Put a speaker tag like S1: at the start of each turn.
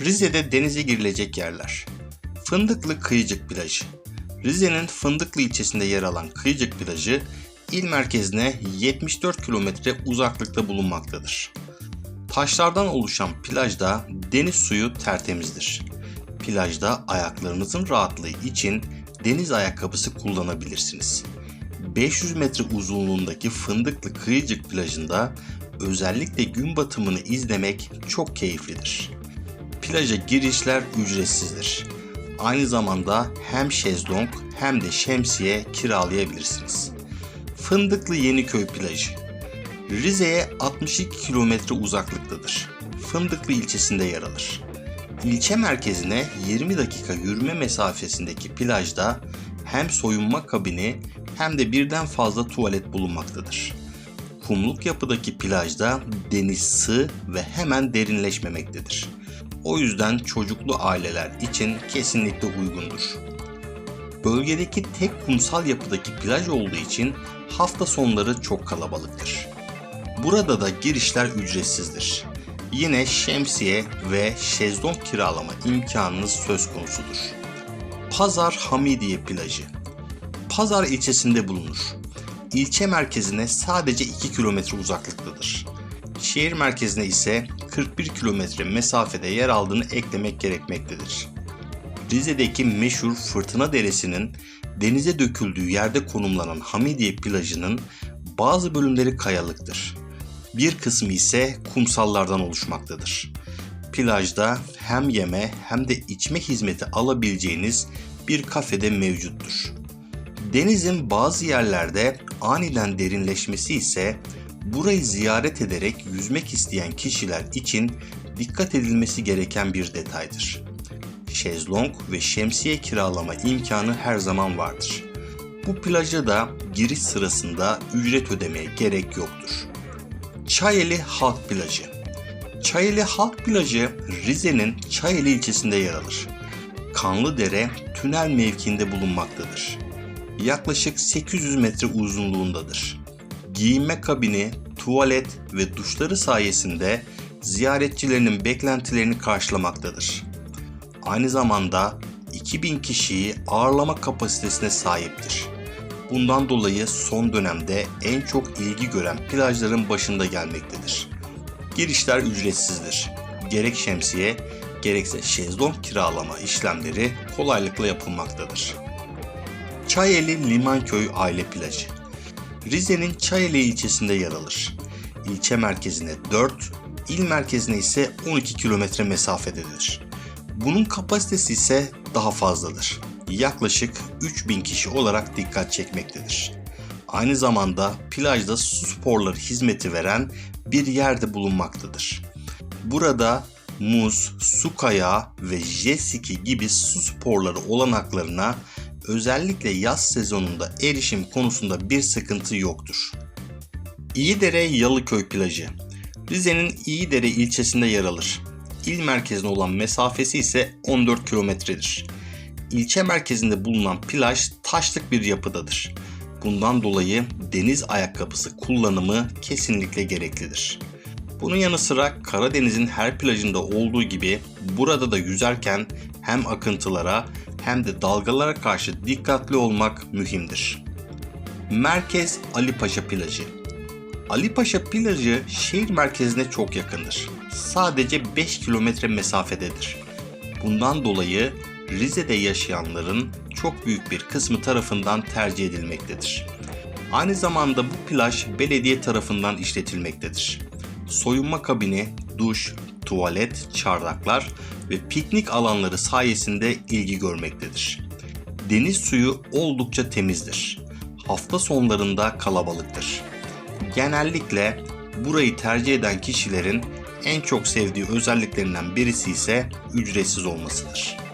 S1: Rize'de denize girilecek yerler. Fındıklı Kıyıcık Plajı. Rize'nin Fındıklı ilçesinde yer alan Kıyıcık Plajı, il merkezine 74 kilometre uzaklıkta bulunmaktadır. Taşlardan oluşan plajda deniz suyu tertemizdir. Plajda ayaklarınızın rahatlığı için deniz ayakkabısı kullanabilirsiniz. 500 metre uzunluğundaki Fındıklı Kıyıcık plajında özellikle gün batımını izlemek çok keyiflidir. Plaja girişler ücretsizdir. Aynı zamanda hem şezlong hem de şemsiye kiralayabilirsiniz. Fındıklı Yeniköy plajı Rize'ye 62 kilometre uzaklıktadır. Fındıklı ilçesinde yer alır. İlçe merkezine 20 dakika yürüme mesafesindeki plajda hem soyunma kabini hem de birden fazla tuvalet bulunmaktadır. Kumluk yapıdaki plajda deniz sığ ve hemen derinleşmemektedir. O yüzden çocuklu aileler için kesinlikle uygundur. Bölgedeki tek kumsal yapıdaki plaj olduğu için hafta sonları çok kalabalıktır. Burada da girişler ücretsizdir. Yine şemsiye ve şezlong kiralama imkanınız söz konusudur. Pazar Hamidiye plajı Pazar ilçesinde bulunur. İlçe merkezine sadece 2 kilometre uzaklıktadır. Şehir merkezine ise 41 kilometre mesafede yer aldığını eklemek gerekmektedir. Rize'deki meşhur Fırtına Deresi'nin denize döküldüğü yerde konumlanan Hamidiye plajının bazı bölümleri kayalıktır. Bir kısmı ise kumsallardan oluşmaktadır. Plajda hem yeme hem de içme hizmeti alabileceğiniz bir kafede mevcuttur. Denizin bazı yerlerde aniden derinleşmesi ise burayı ziyaret ederek yüzmek isteyen kişiler için dikkat edilmesi gereken bir detaydır. Şezlong ve şemsiye kiralama imkanı her zaman vardır. Bu plaja da giriş sırasında ücret ödemeye gerek yoktur. Çayeli Halk Plajı Çayeli Halk Plajı Rize'nin Çayeli ilçesinde yer alır. Kanlıdere tünel mevkiinde bulunmaktadır. Yaklaşık 800 metre uzunluğundadır. Giyinme kabini, tuvalet ve duşları sayesinde ziyaretçilerinin beklentilerini karşılamaktadır. Aynı zamanda 2000 kişiyi ağırlama kapasitesine sahiptir. Bundan dolayı son dönemde en çok ilgi gören plajların başında gelmektedir. Girişler ücretsizdir. Gerek şemsiye gerekse şezlong kiralama işlemleri kolaylıkla yapılmaktadır. Çayeli Limanköy Aile Plajı Rize'nin Çayeli ilçesinde yer alır. İlçe merkezine 4, il merkezine ise 12 kilometre mesafededir. Bunun kapasitesi ise daha fazladır. Yaklaşık 3000 kişi olarak dikkat çekmektedir. Aynı zamanda plajda su sporları hizmeti veren bir yerde bulunmaktadır. Burada muz, su kayağı ve jet ski gibi su sporları olanaklarına özellikle yaz sezonunda erişim konusunda bir sıkıntı yoktur. İyidere Yalıköy plajı Rize'nin İyidere ilçesinde yer alır. İl merkezine olan mesafesi ise 14 kilometredir. İlçe merkezinde bulunan plaj taşlık bir yapıdadır. Bundan dolayı deniz ayakkabısı kullanımı kesinlikle gereklidir. Bunun yanı sıra Karadeniz'in her plajında olduğu gibi burada da yüzerken hem akıntılara hem de dalgalara karşı dikkatli olmak mühimdir. Merkez Ali Paşa Plajı Ali Paşa Plajı şehir merkezine çok yakındır. Sadece 5 kilometre mesafededir. Bundan dolayı Rize'de yaşayanların çok büyük bir kısmı tarafından tercih edilmektedir. Aynı zamanda bu plaj belediye tarafından işletilmektedir. Soyunma kabini, duş, tuvalet, çardaklar ve piknik alanları sayesinde ilgi görmektedir. Deniz suyu oldukça temizdir. Hafta sonlarında kalabalıktır. Genellikle burayı tercih eden kişilerin en çok sevdiği özelliklerinden birisi ise ücretsiz olmasıdır.